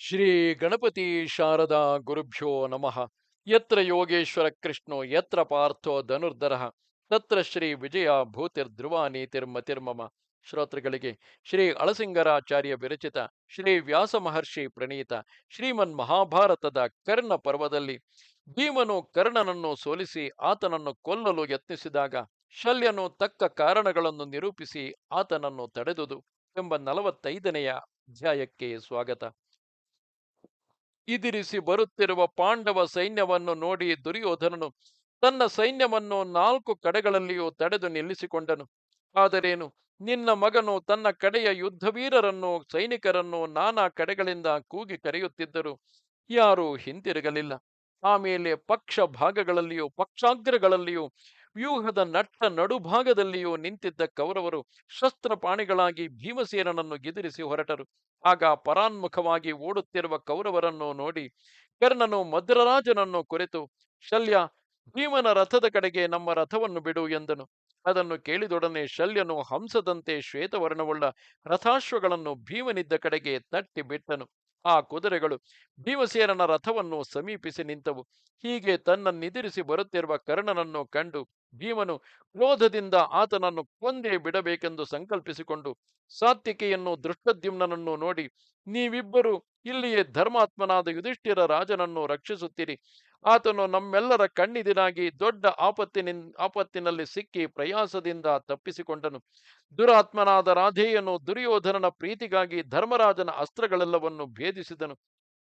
ಶ್ರೀ ಗಣಪತಿ ಶಾರದಾ ಗುರುಭ್ಯೋ ನಮಃ. ಯತ್ರ ಯೋಗೇಶ್ವರ ಕೃಷ್ಣೋ, ಯತ್ರ ಪಾರ್ಥೋ ಧನುರ್ಧರ. ತತ್ರ ಶ್ರೀ ವಿಜಯ ಭೂತಿರ್ಧ್ರುವ ನೀತಿರ್ಮತಿರ್ಮಮ ಶ್ರೋತೃಗಳಿಗೆ ಶ್ರೀ ಅಳಸಿಂಗರಾಚಾರ್ಯ ವಿರಚಿತ ಶ್ರೀ ವ್ಯಾಸ ಮಹರ್ಷಿ ಪ್ರಣೀತ ಶ್ರೀಮನ್ ಮಹಾಭಾರತದ ಕರ್ಣ ಪರ್ವದಲ್ಲಿ ಭೀಮನು ಕರ್ಣನನ್ನು ಸೋಲಿಸಿ ಆತನನ್ನು ಕೊಲ್ಲಲು ಯತ್ನಿಸಿದಾಗ ಶಲ್ಯನು ತಕ್ಕ ಕಾರಣಗಳನ್ನು ನಿರೂಪಿಸಿ ಆತನನ್ನು ತಡೆದುದು. ಎಂಬ ನಲವತ್ತೈದನೆಯ ಅಧ್ಯಾಯಕ್ಕೆ ಸ್ವಾಗತ. ಇದಿರಿಸಿ ಬರುತ್ತಿರುವ ಪಾಂಡವ ಸೈನ್ಯವನ್ನು ನೋಡಿ ದುರ್ಯೋಧನನು ತನ್ನ ಸೈನ್ಯವನ್ನು ನಾಲ್ಕು ಕಡೆಗಳಲ್ಲಿಯೂ ತಡೆದು ನಿಲ್ಲಿಸಿಕೊಂಡನು. ಆದರೇನು, ನಿನ್ನ ಮಗನು ತನ್ನ ಕಡೆಯ ಯುದ್ಧವೀರರನ್ನು, ಸೈನಿಕರನ್ನು ನಾನಾ ಕಡೆಗಳಿಂದ ಕೂಗಿ ಕರೆಯುತ್ತಿದ್ದರು. ಯಾರೂ ಹಿಂತಿರುಗಲಿಲ್ಲ. ಆಮೇಲೆ ಪಕ್ಷ ಭಾಗಗಳಲ್ಲಿಯೂ, ಪಕ್ಷಾಗ್ರಗಳಲ್ಲಿಯೂ ವ್ಯೂಹದ ನಟ್ಟ ನಡುಭಾಗದಲ್ಲಿಯೂ ನಿಂತಿದ್ದ ಕೌರವರು ಶಸ್ತ್ರಪಾಣಿಗಳಾಗಿ ಭೀಮಸೇನನನ್ನು ಗೆದಿರಿಸಿ ಹೊರಟರು. ಆಗ ಪರಾನ್ಮುಖವಾಗಿ ಓಡುತ್ತಿರುವ ಕೌರವರನ್ನು ನೋಡಿ ಕರ್ಣನು ಮದ್ರರಾಜನನ್ನು ಕುರಿತು, ಶಲ್ಯ, ಭೀಮನ ರಥದ ಕಡೆಗೆ ನಮ್ಮ ರಥವನ್ನು ಬಿಡು ಎಂದನು. ಅದನ್ನು ಕೇಳಿದೊಡನೆ ಶಲ್ಯನು ಹಂಸದಂತೆ ಶ್ವೇತವರ್ಣವುಳ್ಳ ರಥಾಶ್ವಗಳನ್ನು ಭೀಮನಿದ್ದ ಕಡೆಗೆ ತಟ್ಟಿ ಬಿಟ್ಟನು. ಆ ಕುದುರೆಗಳು ಭೀಮಸೇನನ ರಥವನ್ನು ಸಮೀಪಿಸಿ ನಿಂತವು. ಹೀಗೆ ತನ್ನನ್ನಿದಿರಿಸಿ ಬರುತ್ತಿರುವ ಕರ್ಣನನ್ನು ಕಂಡು ಭೀಮನು ಕ್ರೋಧದಿಂದ ಆತನನ್ನು ಕೊಂದೇ ಬಿಡಬೇಕೆಂದು ಸಂಕಲ್ಪಿಸಿಕೊಂಡು ಸಾತ್ವಿಕೆಯನ್ನು ದೃಷ್ಟದ್ಯುಮ್ನನನ್ನು ನೋಡಿ, ನೀವಿಬ್ಬರು ಇಲ್ಲಿಯೇ ಧರ್ಮಾತ್ಮನಾದ ಯುಧಿಷ್ಠಿರ ರಾಜನನ್ನು ರಕ್ಷಿಸುತ್ತೀರಿ. ಆತನು ನಮ್ಮೆಲ್ಲರ ಕಣ್ಣಿದಿನಾಗಿ ದೊಡ್ಡ ಆಪತ್ತಿನ ಆಪತ್ತಿನಲ್ಲಿ ಸಿಕ್ಕಿ ಪ್ರಯಾಸದಿಂದ ತಪ್ಪಿಸಿಕೊಂಡನು. ದುರಾತ್ಮನಾದ ರಾಧೆಯನ್ನು ದುರ್ಯೋಧನನ ಪ್ರೀತಿಗಾಗಿ ಧರ್ಮರಾಜನ ಅಸ್ತ್ರಗಳೆಲ್ಲವನ್ನು ಭೇದಿಸಿದನು.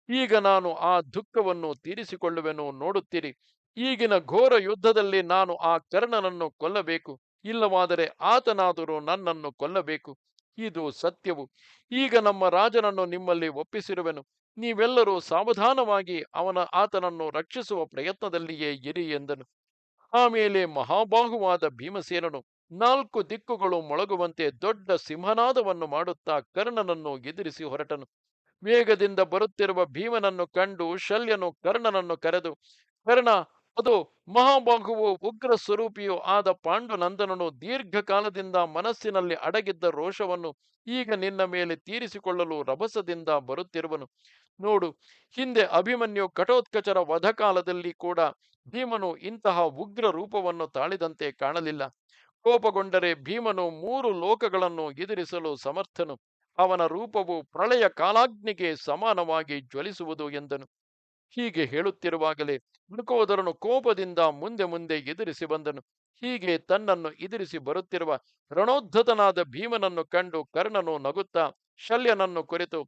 ಈಗ ನಾನು ಆ ದುಃಖವನ್ನು ತೀರಿಸಿಕೊಳ್ಳುವೆನು ನೋಡುತ್ತೀರಿ. ಈಗಿನ ಘೋರ ಯುದ್ಧದಲ್ಲಿ ನಾನು ಆ ಕರ್ಣನನ್ನು ಕೊಲ್ಲಬೇಕು. ಇಲ್ಲವಾದರೆ ಆತನಾದರೂ ನನ್ನನ್ನು ಕೊಲ್ಲಬೇಕು. ಇದು ಸತ್ಯವು. ಈಗ ನಮ್ಮ ರಾಜನನ್ನು ನಿಮ್ಮಲ್ಲಿ ಒಪ್ಪಿಸಿರುವೆನು. ನೀವೆಲ್ಲರೂ ಸಾವಧಾನವಾಗಿ ಅವನ ಆತನನ್ನು ರಕ್ಷಿಸುವ ಪ್ರಯತ್ನದಲ್ಲಿಯೇ ಇರಿ ಎಂದನು. ಆಮೇಲೆ ಮಹಾಬಾಹುವಾದ ಭೀಮಸೇನನು ನಾಲ್ಕು ದಿಕ್ಕುಗಳು ಮೊಳಗುವಂತೆ ದೊಡ್ಡ ಸಿಂಹನಾದವನ್ನು ಮಾಡುತ್ತಾ ಕರ್ಣನನ್ನು ಎದುರಿಸಿ ಹೊರಟನು. ವೇಗದಿಂದ ಬರುತ್ತಿರುವ ಭೀಮನನ್ನು ಕಂಡು ಶಲ್ಯನು ಕರ್ಣನನ್ನು ಕರೆದು, ಕರ್ಣ ಅದು ಮಹಾಬಾಹುವು ಉಗ್ರ ಸ್ವರೂಪಿಯೂ ಆದ ಪಾಂಡುನಂದನನು ದೀರ್ಘಕಾಲದಿಂದ ಮನಸ್ಸಿನಲ್ಲಿ ಅಡಗಿದ್ದ ರೋಷವನ್ನು ಈಗ ನಿನ್ನ ಮೇಲೆ ತೀರಿಸಿಕೊಳ್ಳಲು ರಭಸದಿಂದ ಬರುತ್ತಿರುವನು. ನೋಡು, ಹಿಂದೆ ಅಭಿಮನ್ಯು ಕಟೋತ್ಕಚರ ವಧಕಾಲದಲ್ಲಿ ಕೂಡ ಭೀಮನು ಇಂತಹ ಉಗ್ರ ರೂಪವನ್ನು ತಾಳಿದಂತೆ ಕಾಣಲಿಲ್ಲ. ಕೋಪಗೊಂಡರೆ ಭೀಮನು ಮೂರು ಲೋಕಗಳನ್ನು ಎದುರಿಸಲು ಸಮರ್ಥನು. ಅವನ ರೂಪವು ಪ್ರಳಯ ಕಾಲಾಗ್ನಿಗೆ ಸಮಾನವಾಗಿ ಜ್ವಲಿಸುವುದು ಎಂದನು. ಹೀಗೆ ಹೇಳುತ್ತಿರುವಾಗಲೇ ಮೃಕೋದರನು ಕೋಪದಿಂದ ಮುಂದೆ ಮುಂದೆ ಎದುರಿಸಿ ಬಂದನು. ಹೀಗೆ ತನ್ನನ್ನು ಎದುರಿಸಿ ಬರುತ್ತಿರುವ ರಣೋದ್ಧತನಾದ ಭೀಮನನ್ನು ಕಂಡು ಕರ್ಣನು ನಗುತ್ತಾ ಶಲ್ಯನನ್ನು ಕುರಿತು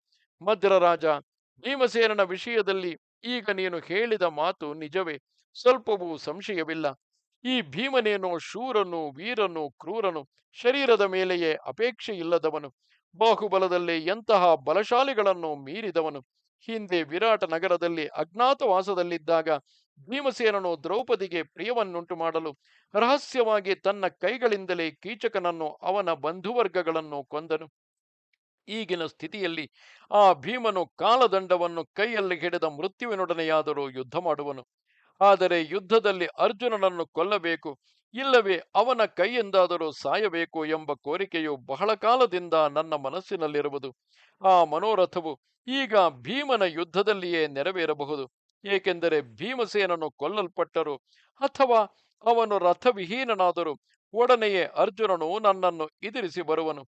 ಮದ್ರರಾಜ ಭೀಮಸೇನನ ವಿಷಯದಲ್ಲಿ ಈಗ ನೀನು ಹೇಳಿದ ಮಾತು ನಿಜವೇ, ಸ್ವಲ್ಪವೂ ಸಂಶಯವಿಲ್ಲ. ಈ ಭೀಮನೇನೋ ಶೂರನು, ವೀರನು, ಕ್ರೂರನು, ಶರೀರದ ಮೇಲೆಯೇ ಅಪೇಕ್ಷೆ ಇಲ್ಲದವನು ಬಾಹುಬಲದಲ್ಲಿ ಎಂತಹ ಬಲಶಾಲಿಗಳನ್ನು ಮೀರಿದವನು. ಹಿಂದೆ ವಿರಾಟ ನಗರದಲ್ಲಿ ಅಜ್ಞಾತವಾಸದಲ್ಲಿದ್ದಾಗ ಭೀಮಸೇನನು ದ್ರೌಪದಿಗೆ ಪ್ರಿಯವನ್ನುಂಟು ಮಾಡಲು ರಹಸ್ಯವಾಗಿ ತನ್ನ ಕೈಗಳಿಂದಲೇ ಕೀಚಕನನ್ನು ಅವನ ಬಂಧುವರ್ಗಗಳನ್ನು ಕೊಂದನು. ಈಗಿನ ಸ್ಥಿತಿಯಲ್ಲಿ ಆ ಭೀಮನು ಕಾಲದಂಡವನ್ನು ಕೈಯಲ್ಲಿ ಹಿಡಿದ ಮೃತ್ಯುವಿನೊಡನೆಯಾದರೂ ಯುದ್ಧ ಮಾಡುವನು. ಆದರೆ ಯುದ್ಧದಲ್ಲಿ ಅರ್ಜುನನನ್ನು ಕೊಲ್ಲಬೇಕು. ಇಲ್ಲವೇ ಅವನ ಕೈಯಿಂದಾದರೂ ಸಾಯಬೇಕು ಎಂಬ ಕೋರಿಕೆಯು ಬಹಳ ಕಾಲದಿಂದ ನನ್ನ ಮನಸ್ಸಿನಲ್ಲಿರುವುದು. ಆ ಮನೋರಥವು ಈಗ ಭೀಮನ ಯುದ್ಧದಲ್ಲಿಯೇ ನೆರವೇರಬಹುದು. ಏಕೆಂದರೆ ಭೀಮಸೇನನು ಕೊಲ್ಲಲ್ಪಟ್ಟರು ಅಥವಾ ಅವನು ರಥವಿಹೀನನಾದರೂ ಒಡನೆಯೇ ಅರ್ಜುನನು ನನ್ನನ್ನು ಎದುರಿಸಿ ಬರುವನು.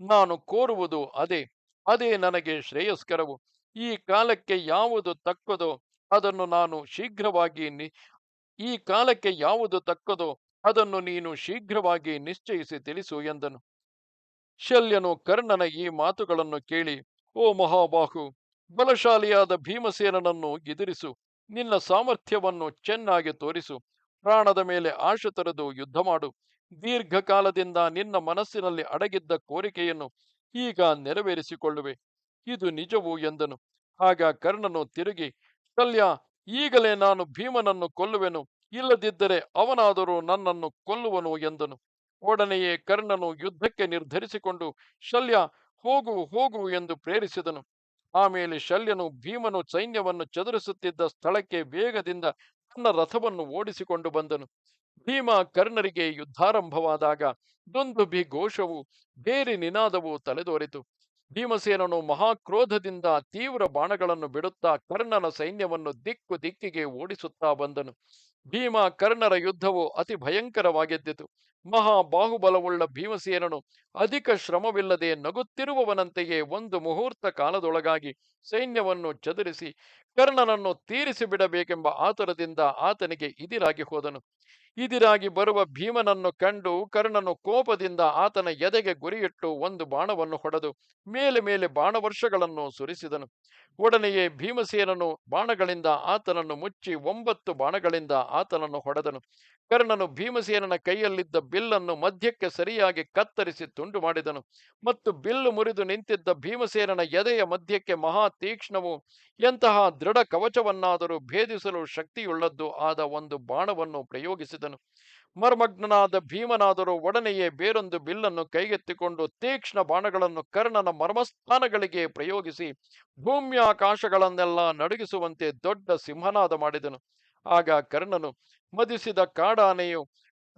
ನಾನು ಕೋರುವುದು ಅದೇ ಅದೇ ನನಗೆ ಶ್ರೇಯಸ್ಕರವು. ಈ ಕಾಲಕ್ಕೆ ಯಾವುದು ತಕ್ಕದೋ ಅದನ್ನು ನಾನು ಶೀಘ್ರವಾಗಿ ಈ ಕಾಲಕ್ಕೆ ಯಾವುದು ತಕ್ಕದೋ ಅದನ್ನು ನೀನು ಶೀಘ್ರವಾಗಿ ನಿಶ್ಚಯಿಸಿ ತಿಳಿಸು ಎಂದನು. ಶಲ್ಯನು ಕರ್ಣನ ಈ ಮಾತುಗಳನ್ನು ಕೇಳಿ, ಓ ಮಹಾಬಾಹು, ಬಲಶಾಲಿಯಾದ ಭೀಮಸೇನನನ್ನು ಎದುರಿಸು. ನಿನ್ನ ಸಾಮರ್ಥ್ಯವನ್ನು ಚೆನ್ನಾಗಿ ತೋರಿಸು. ಪ್ರಾಣದ ಮೇಲೆ ಆಶೆ ತೊರೆದು ಯುದ್ಧ ಮಾಡು. ದೀರ್ಘಕಾಲದಿಂದ ನಿನ್ನ ಮನಸ್ಸಿನಲ್ಲಿ ಅಡಗಿದ್ದ ಕೋರಿಕೆಯನ್ನು ಈಗ ನೆರವೇರಿಸಿಕೊಳ್ಳುವೆ. ಇದು ನಿಜವು, ಎಂದನು. ಆಗ ಕರ್ಣನು ತಿರುಗಿ, ಶಲ್ಯ, ಈಗಲೇ ನಾನು ಭೀಮನನ್ನು ಕೊಲ್ಲುವೆನು. ಇಲ್ಲದಿದ್ದರೆ ಅವನಾದರೂ ನನ್ನನ್ನು ಕೊಲ್ಲುವನು ಎಂದನು. ಒಡನೆಯೇ ಕರ್ಣನು ಯುದ್ಧಕ್ಕೆ ನಿರ್ಧರಿಸಿಕೊಂಡು, ಶಲ್ಯ ಹೋಗು ಹೋಗು ಎಂದು ಪ್ರೇರಿಸಿದನು. ಆಮೇಲೆ ಶಲ್ಯನು ಭೀಮನು ಸೈನ್ಯವನ್ನು ಚದುರಿಸುತ್ತಿದ್ದ ಸ್ಥಳಕ್ಕೆ ವೇಗದಿಂದ ತನ್ನ ರಥವನ್ನು ಓಡಿಸಿಕೊಂಡು ಬಂದನು. ಭೀಮ ಕರ್ಣರಿಗೆ ಯುದ್ಧಾರಂಭವಾದಾಗ ದುಂದುಭಿ ಘೋಷವು ಬೇರೆ ನಿನಾದವು ತಲೆದೋರಿತು. ಭೀಮಸೇನನು ಮಹಾಕ್ರೋಧದಿಂದ ತೀವ್ರ ಬಾಣಗಳನ್ನು ಬಿಡುತ್ತಾ ಕರ್ಣನ ಸೈನ್ಯವನ್ನು ದಿಕ್ಕು ದಿಕ್ಕಿಗೆ ಓಡಿಸುತ್ತಾ ಬಂದನು. ಭೀಮ ಕರ್ಣರ ಯುದ್ಧವು ಅತಿ ಭಯಂಕರವಾಗಿದ್ದಿತು. ಮಹಾ ಬಾಹುಬಲವುಳ್ಳ ಭೀಮಸೇನನು ಅಧಿಕ ಶ್ರಮವಿಲ್ಲದೆ ನಗುತ್ತಿರುವವನಂತೆಯೇ ಒಂದು ಮುಹೂರ್ತ ಕಾಲದೊಳಗಾಗಿ ಸೈನ್ಯವನ್ನು ಚದುರಿಸಿ ಕರ್ಣನನ್ನು ತೀರಿಸಿ ಬಿಡಬೇಕೆಂಬ ಆತುರದಿಂದ ಆತನಿಗೆ ಇದಿರಾಗಿ ಹೋದನು. ಇದಿರಾಗಿ ಬರುವ ಭೀಮನನ್ನು ಕಂಡು ಕರ್ಣನು ಕೋಪದಿಂದ ಆತನ ಎದೆಗೆ ಗುರಿಯಿಟ್ಟು ಒಂದು ಬಾಣವನ್ನು ಹೊಡೆದು ಮೇಲೆ ಮೇಲೆ ಬಾಣವರ್ಷಗಳನ್ನು ಸುರಿಸಿದನು. ಒಡನೆಯೇ ಭೀಮಸೇನನು ಬಾಣಗಳಿಂದ ಆತನನ್ನು ಮುಚ್ಚಿ ಒಂಬತ್ತು ಬಾಣಗಳಿಂದ ಆತನನ್ನು ಹೊಡೆದನು. ಕರ್ಣನು ಭೀಮಸೇನನ ಕೈಯಲ್ಲಿದ್ದ ಬಿಲ್ಲನ್ನು ಮಧ್ಯಕ್ಕೆ ಸರಿಯಾಗಿ ಕತ್ತರಿಸಿ ತುಂಡು ಮಾಡಿದನು. ಮತ್ತು ಬಿಲ್ಲು ಮುರಿದು ನಿಂತಿದ್ದ ಭೀಮಸೇನನ ಎದೆಯ ಮಧ್ಯಕ್ಕೆ ಮಹಾ ತೀಕ್ಷ್ಣವು ಎಂತಹ ದೃಢ ಕವಚವನ್ನಾದರೂ ಭೇದಿಸಲು ಶಕ್ತಿಯುಳ್ಳದ್ದು ಆದ ಒಂದು ಬಾಣವನ್ನು ಪ್ರಯೋಗಿಸಿದನು. ಮರ್ಮಗ್ನನಾದ ಭೀಮನಾದರೂ ಒಡನೆಯೇ ಬೇರೊಂದು ಬಿಲ್ಲನ್ನು ಕೈಗೆತ್ತಿಕೊಂಡು ತೀಕ್ಷ್ಣ ಬಾಣಗಳನ್ನು ಕರ್ಣನ ಮರ್ಮಸ್ಥಾನಗಳಿಗೆ ಪ್ರಯೋಗಿಸಿ ಭೂಮ್ಯಾಕಾಶಗಳನ್ನೆಲ್ಲ ನಡುಗಿಸುವಂತೆ ದೊಡ್ಡ ಸಿಂಹನಾದ ಮಾಡಿದನು. ಆಗ ಕರ್ಣನು, ಮದಿಸಿದ ಕಾಡಾನೆಯು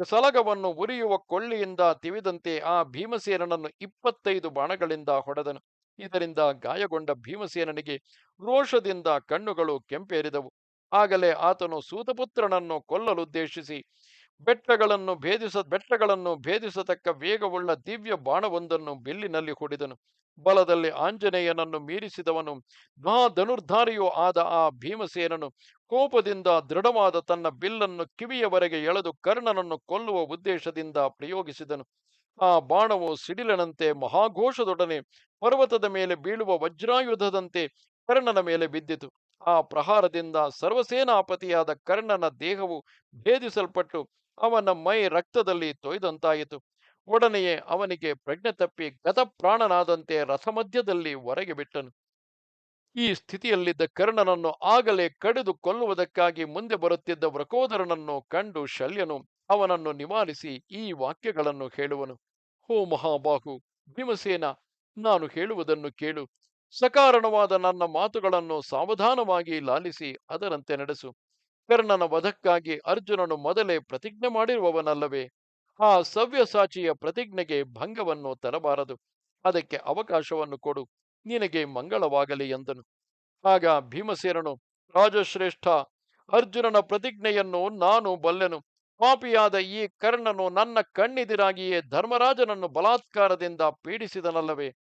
ಸಲಗವನ್ನು ಉರಿಯುವ ಕೊಳ್ಳಿಯಿಂದ ತಿವಿದಂತೆ ಆ ಭೀಮಸೇನನನ್ನು ಇಪ್ಪತ್ತೈದು ಬಾಣಗಳಿಂದ ಹೊಡೆದನು. ಇದರಿಂದ ಗಾಯಗೊಂಡ ಭೀಮಸೇನನಿಗೆ ರೋಷದಿಂದ ಕಣ್ಣುಗಳು ಕೆಂಪೇರಿದವು. ಆಗಲೇ ಆತನು ಸೂತಪುತ್ರನನ್ನು ಕೊಲ್ಲಲುದ್ದೇಶಿಸಿ ಬೆಟ್ಟಗಳನ್ನು ಭೇದಿಸ, ಬೆಟ್ಟಗಳನ್ನು ಭೇದಿಸತಕ್ಕ ವೇಗವುಳ್ಳ ದಿವ್ಯ ಬಾಣವೊಂದನ್ನು ಬಿಲ್ಲಿನಲ್ಲಿ ಹೊಡೆದನು. ಬಲದಲ್ಲಿ ಆಂಜನೇಯನನ್ನು ಮೀರಿಸಿದವನು, ಮಹಾಧನುರ್ಧಾರಿಯೂ ಆದ ಆ ಭೀಮಸೇನನು ಕೋಪದಿಂದ ದೃಢವಾದ ತನ್ನ ಬಿಲ್ಲನ್ನು ಕಿವಿಯವರೆಗೆ ಎಳೆದು ಕರ್ಣನನ್ನು ಕೊಲ್ಲುವ ಉದ್ದೇಶದಿಂದ ಪ್ರಯೋಗಿಸಿದನು. ಆ ಬಾಣವು ಸಿಡಿಲನಂತೆ ಮಹಾಘೋಷದೊಡನೆ ಪರ್ವತದ ಮೇಲೆ ಬೀಳುವ ವಜ್ರಾಯುಧದಂತೆ ಕರ್ಣನ ಮೇಲೆ ಬಿದ್ದಿತು. ಆ ಪ್ರಹಾರದಿಂದ ಸರ್ವಸೇನಾಪತಿಯಾದ ಕರ್ಣನ ದೇಹವು ಭೇದಿಸಲ್ಪಟ್ಟು ಅವನ ಮೈ ರಕ್ತದಲ್ಲಿ ತೊಯ್ದಂತಾಯಿತು. ಒಡನೆಯೇ ಅವನಿಗೆ ಪ್ರಜ್ಞೆ ತಪ್ಪಿ ಗತಪ್ರಾಣನಾದಂತೆ ರಸಮಧ್ಯದಲ್ಲಿ ಹೊರಗೆ ಬಿಟ್ಟನು. ಈ ಸ್ಥಿತಿಯಲ್ಲಿದ್ದ ಕರ್ಣನನ್ನು ಆಗಲೇ ಕಡಿದು ಕೊಲ್ಲುವುದಕ್ಕಾಗಿ ಮುಂದೆ ಬರುತ್ತಿದ್ದ ವೃಕೋದರನನ್ನು ಕಂಡು ಶಲ್ಯನು ಅವನನ್ನು ನಿವಾರಿಸಿ ಈ ವಾಕ್ಯಗಳನ್ನು ಹೇಳುವನು. ಹೋ ಮಹಾಬಾಹು, ಭೀಮಸೇನ, ನಾನು ಹೇಳುವುದನ್ನು ಕೇಳು. ಸಕಾರಣವಾದ ನನ್ನ ಮಾತುಗಳನ್ನು ಸಾವಧಾನವಾಗಿ ಲಾಲಿಸಿ ಅದರಂತೆ ನಡೆಸು. ಕರ್ಣನ ವಧಕ್ಕಾಗಿ ಅರ್ಜುನನು ಮೊದಲೇ ಪ್ರತಿಜ್ಞೆ ಮಾಡಿರುವವನಲ್ಲವೇ? ಆ ಸವ್ಯಸಾಚಿಯ ಪ್ರತಿಜ್ಞೆಗೆ ಭಂಗವನ್ನು ತರಬಾರದು. ಅದಕ್ಕೆ ಅವಕಾಶವನ್ನು ಕೊಡು. ನಿನಗೆ ಮಂಗಳವಾಗಲಿ ಎಂದನು. ಆಗ ಭೀಮಸೇನನು, ರಾಜಶ್ರೇಷ್ಠ, ಅರ್ಜುನನ ಪ್ರತಿಜ್ಞೆಯನ್ನು ನಾನು ಬಲ್ಲೆನು. ಪಾಪಿಯಾದ ಈ ಕರ್ಣನು ನನ್ನ ಕಣ್ಣಿದಿರಾಗಿಯೇ ಧರ್ಮರಾಜನನ್ನು ಬಲಾತ್ಕಾರದಿಂದ ಪೀಡಿಸಿದನಲ್ಲವೇ?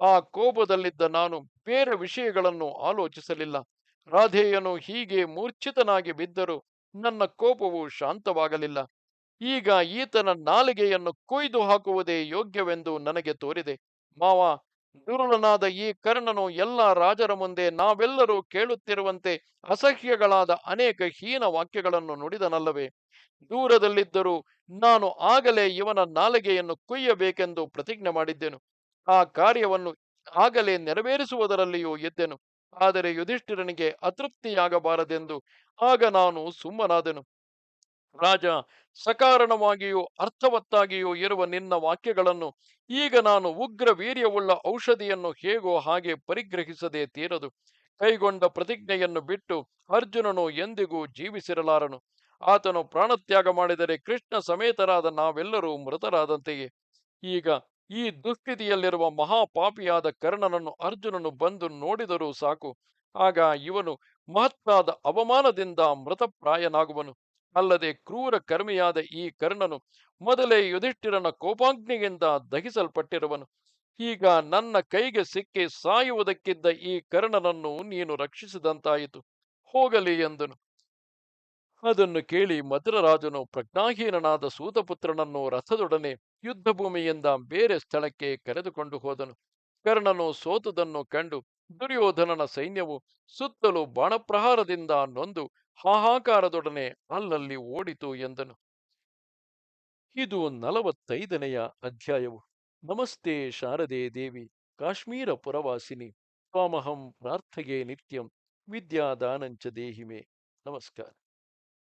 ಆ ಕೋಪದಲ್ಲಿದ್ದ ನಾನು ಬೇರೆ ವಿಷಯಗಳನ್ನು ಆಲೋಚಿಸಲಿಲ್ಲ. ರಾಧೇಯನು ಹೀಗೆ ಮೂರ್ಛಿತನಾಗಿ ಬಿದ್ದರೂ ನನ್ನ ಕೋಪವು ಶಾಂತವಾಗಲಿಲ್ಲ. ಈಗ ಈತನ ನಾಲಿಗೆಯನ್ನು ಕೊಯ್ದು ಹಾಕುವುದೇ ಯೋಗ್ಯವೆಂದು ನನಗೆ ತೋರಿದೆ. ಮಾವ, ದುರುಳನಾದ ಈ ಕರ್ಣನು ಎಲ್ಲ ರಾಜರ ಮುಂದೆ ನಾವೆಲ್ಲರೂ ಕೇಳುತ್ತಿರುವಂತೆ ಅಸಹ್ಯಗಳಾದ ಅನೇಕ ಹೀನ ವಾಕ್ಯಗಳನ್ನು ನುಡಿದನಲ್ಲವೇ? ದೂರದಲ್ಲಿದ್ದರೂ ನಾನು ಆಗಲೇ ಇವನ ನಾಲಿಗೆಯನ್ನು ಕೊಯ್ಯಬೇಕೆಂದು ಪ್ರತಿಜ್ಞೆ ಮಾಡಿದ್ದೆನು. ಆ ಕಾರ್ಯವನ್ನು ಆಗಲೇ ನೆರವೇರಿಸುವುದರಲ್ಲಿಯೂ ಇದ್ದೆನು. ಆದರೆ ಯುಧಿಷ್ಠಿರನಿಗೆ ಅತೃಪ್ತಿಯಾಗಬಾರದೆಂದು ಆಗ ನಾನು ಸುಮ್ಮನಾದೆನು. ರಾಜ, ಸಕಾರಣವಾಗಿಯೂ ಅರ್ಥವತ್ತಾಗಿಯೂ ಇರುವ ನಿನ್ನ ವಾಕ್ಯಗಳನ್ನು ಈಗ ನಾನು ಉಗ್ರ ವೀರ್ಯವುಳ್ಳ ಔಷಧಿಯನ್ನು ಹೇಗೋ ಹಾಗೆ ಪರಿಗ್ರಹಿಸದೆ ತೀರದು. ಕೈಗೊಂಡ ಪ್ರತಿಜ್ಞೆಯನ್ನು ಬಿಟ್ಟು ಅರ್ಜುನನು ಎಂದಿಗೂ ಜೀವಿಸಿರಲಾರನು. ಆತನು ಪ್ರಾಣತ್ಯಾಗ ಮಾಡಿದರೆ ಕೃಷ್ಣ ಸಮೇತರಾದ ನಾವೆಲ್ಲರೂ ಮೃತರಾದಂತೆಯೇ. ಈಗ ಈ ದುಸ್ಥಿತಿಯಲ್ಲಿರುವ ಮಹಾಪಾಪಿಯಾದ ಕರ್ಣನನ್ನು ಅರ್ಜುನನು ಬಂದು ನೋಡಿದರೂ ಸಾಕು. ಆಗ ಇವನು ಮಹತ್ತಾದ ಅವಮಾನದಿಂದ ಮೃತಪ್ರಾಯನಾಗುವನು. ಅಲ್ಲದೆ ಕ್ರೂರ ಕರ್ಮಿಯಾದ ಈ ಕರ್ಣನು ಮೊದಲೇ ಯುಧಿಷ್ಠಿರನ ಕೋಪಾಗ್ನಿಯಿಂದ ದಹಿಸಲ್ಪಟ್ಟಿರುವನು. ಈಗ ನನ್ನ ಕೈಗೆ ಸಿಕ್ಕಿ ಸಾಯುವುದಕ್ಕಿದ್ದ ಈ ಕರ್ಣನನ್ನು ನೀನು ರಕ್ಷಿಸಿದಂತಾಯಿತು. ಹೋಗಲಿ ಎಂದನು. ಅದನ್ನು ಕೇಳಿ ಮಧುರರಾಜನು ಪ್ರಜ್ಞಾಹೀನನಾದ ಸೂತಪುತ್ರನನ್ನು ರಥದೊಡನೆ ಯುದ್ಧ ಭೂಮಿಯಿಂದ ಬೇರೆ ಸ್ಥಳಕ್ಕೆ ಕರೆದುಕೊಂಡು ಹೋದನು. ಕರ್ಣನು ಸೋತುದನ್ನು ಕಂಡು ದುರ್ಯೋಧನನ ಸೈನ್ಯವು ಸುತ್ತಲೂ ಬಾಣಪ್ರಹಾರದಿಂದ ನೊಂದು ಹಾಹಾಕಾರದೊಡನೆ ಅಲ್ಲಲ್ಲಿ ಓಡಿತು ಎಂದನು. ಇದು ನಲವತ್ತೈದನೆಯ ಅಧ್ಯಾಯವು. ನಮಸ್ತೆ ಶಾರದೆ ದೇವಿ, ಕಾಶ್ಮೀರ ಪುರವಾಸಿನಿ, ತ್ವಾಮಹಂ ಪ್ರಾರ್ಥಗೆ ನಿತ್ಯಂ, ವಿದ್ಯಾದಾನಂಚ ದೇಹಿಮೆ. ನಮಸ್ಕಾರ.